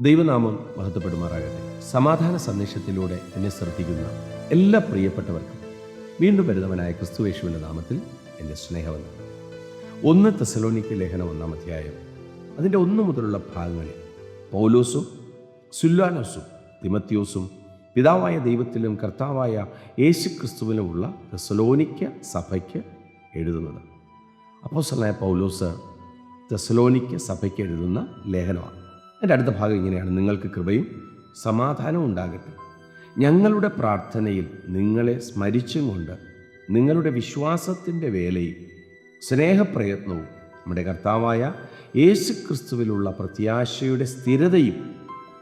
ദൈവനാമം മഹത്വപ്പെടുമാറാകട്ടെ. സമാധാന സന്ദേശത്തിലൂടെ എന്നെ ശ്രദ്ധിക്കുന്ന എല്ലാ പ്രിയപ്പെട്ടവർക്കും വീണ്ടും വരുന്നവനായ ക്രിസ്തുവേശുവിന്റെ നാമത്തിൽ എന്റെ സ്നേഹവന്ദനം. ഒന്ന് തെസലോണിക്ക് ലേഖനം ഒന്നാം അധ്യായം. അതിന്റെ ഒന്നു മുതലുള്ള ഭാഗങ്ങളിൽ പൗലോസും സുല്ലാനോസും തിമത്യോസും പിതാവായ ദൈവത്തിലും കർത്താവായ യേശു ക്രിസ്തുവിനുമുള്ള തെസലോനിക്ക സഭയ്ക്ക് എഴുതുന്നത്. അപ്പോസലായ പൗലോസ് തെസലോനിക്ക സഭയ്ക്ക് എഴുതുന്ന ലേഖനമാണ്. എന്റെ അടുത്ത ഭാഗം ഇങ്ങനെയാണ്. നിങ്ങൾക്ക് കൃപയും സമാധാനവും ഉണ്ടാകട്ടെ. ഞങ്ങളുടെ പ്രാർത്ഥനയിൽ നിങ്ങളെ സ്മരിച്ചും കൊണ്ട് നിങ്ങളുടെ വിശ്വാസത്തിന്റെ വേലയും സ്നേഹപ്രയത്നവും നമ്മുടെ കർത്താവായ യേശു ക്രിസ്തുവിലുള്ള പ്രത്യാശയുടെ സ്ഥിരതയും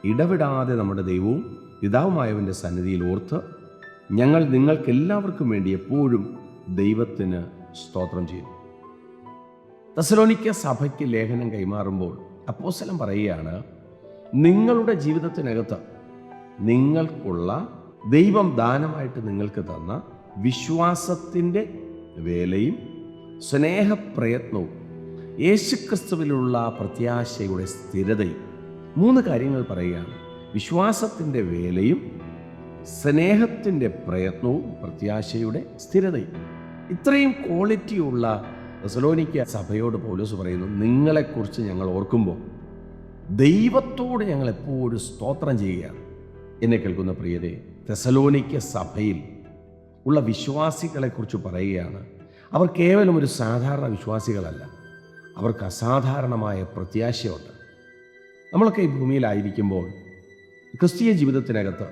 ഇടവിടാതെ നമ്മുടെ ദൈവവും പിതാവുമായവന്റെ സന്നിധിയിൽ ഓർത്ത് ഞങ്ങൾ നിങ്ങൾക്കെല്ലാവർക്കും വേണ്ടി എപ്പോഴും ദൈവത്തിന് സ്തോത്രം ചെയ്യും തെസലോനിക്ക സഭയ്ക്ക് ലേഖനം കൈമാറുമ്പോൾ അപ്പോസ്തലൻ പറയുകയാണ് നിങ്ങളുടെ ജീവിതത്തിനകത്ത് നിങ്ങൾക്കുള്ള ദൈവം ദാനമായിട്ട് നിങ്ങൾക്ക് തന്ന വിശ്വാസത്തിന്റെ വേലയും സ്നേഹപ്രയത്നവും യേശുക്രിസ്തുവിലുള്ള പ്രത്യാശയുടെ സ്ഥിരതയും മൂന്ന് കാര്യങ്ങൾ പറയുകയാണ്. വിശ്വാസത്തിന്റെ വേലയും സ്നേഹത്തിന്റെ പ്രയത്നവും പ്രത്യാശയുടെ സ്ഥിരതയും. ഇത്രയും ക്വാളിറ്റിയുള്ള തെസലോനിക്ക സഭയോട് പൗലോസ് പറയുന്നു നിങ്ങളെക്കുറിച്ച് ഞങ്ങൾ ഓർക്കുമ്പോൾ ദൈവത്തോട് ഞങ്ങൾ എപ്പോഴും സ്തോത്രം ചെയ്യുകയാണ്. എന്നെ കേൾക്കുന്ന പ്രിയരെ തെസലോനിക്ക സഭയിൽ ഉള്ള വിശ്വാസികളെക്കുറിച്ച് പറയുകയാണ് അവർ കേവലം ഒരു സാധാരണ വിശ്വാസികളല്ല. അവർക്ക് അസാധാരണമായ പ്രത്യാശയുണ്ട്. നമ്മളൊക്കെ ഈ ഭൂമിയിലായിരിക്കുമ്പോൾ ക്രിസ്തീയ ജീവിതത്തിനകത്ത്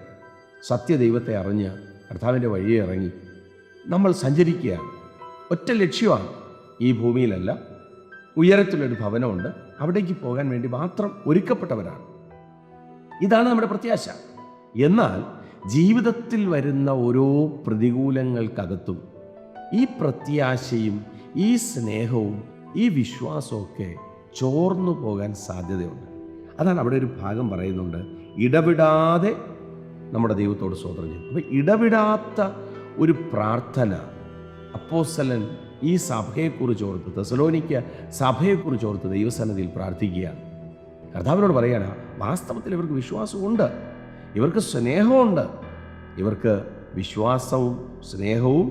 സത്യദൈവത്തെ അറിഞ്ഞ് കർത്താവിന്റെ വഴിയെ ഇറങ്ങി നമ്മൾ സഞ്ചരിക്കുകയാണ്. ഒറ്റ ലക്ഷ്യമാണ്. ഈ ഭൂമിയിലല്ല. ഉയരത്തിലൊരു ഭവനമുണ്ട്. അവിടേക്ക് പോകാൻ വേണ്ടി മാത്രം ഒരുക്കപ്പെട്ടവരാണ്. ഇതാണ് നമ്മുടെ പ്രത്യാശ. എന്നാൽ ജീവിതത്തിൽ വരുന്ന ഓരോ പ്രതികൂലങ്ങൾക്കകത്തും ഈ പ്രത്യാശയും ഈ സ്നേഹവും ഈ വിശ്വാസമൊക്കെ ചോർന്നു പോകാൻ സാധ്യതയുണ്ട്. അതാണ് അവിടെ ഒരു ഭാഗം പറയുന്നുണ്ട്. ഇടപെടാതെ നമ്മുടെ ദൈവത്തോട് സ്വതന്ത്രം അപ്പോൾ ഇടപെടാത്ത ഒരു പ്രാർത്ഥന അപ്പോസ്തലൻ ഈ സഭയെക്കുറിച്ച് ഓർത്ത് തെസലോനിക്ക സഭയെക്കുറിച്ച് ഓർത്ത് ദൈവസന്നിധിയിൽ പ്രാർത്ഥിക്കുകയാണ്. കർത്താവിനോട് പറയാണ് വാസ്തവത്തിൽ ഇവർക്ക് വിശ്വാസമുണ്ട് ഇവർക്ക് സ്നേഹമുണ്ട് ഇവർക്ക് വിശ്വാസവും സ്നേഹവും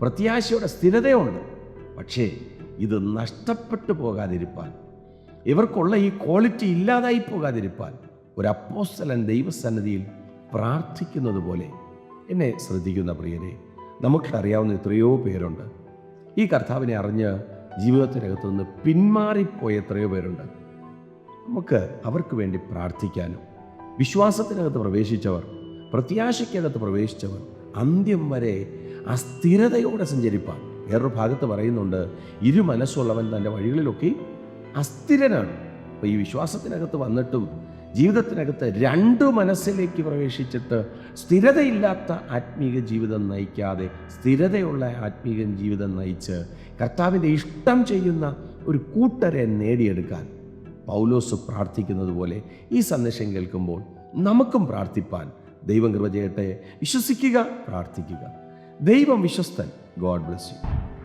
പ്രത്യാശയുടെ സ്ഥിരതയുണ്ട് പക്ഷേ ഇത് നഷ്ടപ്പെട്ടു പോകാതിരിപ്പാൻ ഇവർക്കുള്ള ഈ ക്വാളിറ്റി ഇല്ലാതായി പോകാതിരിപ്പാൻ ഒരു അപ്പോസ്തലൻ ദൈവസന്നിധിയിൽ പ്രാർത്ഥിക്കുന്നത് പോലെ എന്നെ ശ്രദ്ധിക്കുന്ന പ്രിയരെ നമുക്കറിയാവുന്ന എത്രയോ പേരുണ്ട്. ഈ കർത്താവിനെ അറിഞ്ഞ് ജീവിതത്തിനകത്ത് നിന്ന് പിന്മാറിപ്പോയ എത്രയോ പേരുണ്ട്. നമുക്ക് അവർക്ക് വേണ്ടി പ്രാർത്ഥിക്കാനും വിശ്വാസത്തിനകത്ത് പ്രവേശിച്ചവർ പ്രത്യാശയ്ക്കകത്ത് പ്രവേശിച്ചവർ അന്ത്യം വരെ അസ്ഥിരതയോടെ സഞ്ചരിപ്പാൻ. വേറൊരു ഭാഗത്ത് പറയുന്നുണ്ട് ഇരു മനസ്സുള്ളവൻ തന്റെ വഴികളിലൊക്കെ അസ്ഥിരനാണ്. അപ്പോൾ ഈ വിശ്വാസത്തിനകത്ത് വന്നിട്ടും ജീവിതത്തിനകത്ത് രണ്ട് മനസ്സിലേക്ക് പ്രവേശിച്ചിട്ട് സ്ഥിരതയില്ലാത്ത ആത്മീക ജീവിതം നയിക്കാതെ സ്ഥിരതയുള്ള ആത്മീക ജീവിതം നയിച്ച് കർത്താവിന്റെ ഇഷ്ടം ചെയ്യുന്ന ഒരു കൂട്ടരെ നേടിയെടുക്കാൻ പൗലോസ് പ്രാർത്ഥിക്കുന്നത് പോലെ ഈ സന്ദേശം കേൾക്കുമ്പോൾ നമുക്കും പ്രാർത്ഥിപ്പാൻ ദൈവം കൃപ ചെയ്യട്ടെ. വിശ്വസിക്കുക പ്രാർത്ഥിക്കുക. ദൈവം വിശ്വസ്തൻ. God bless you.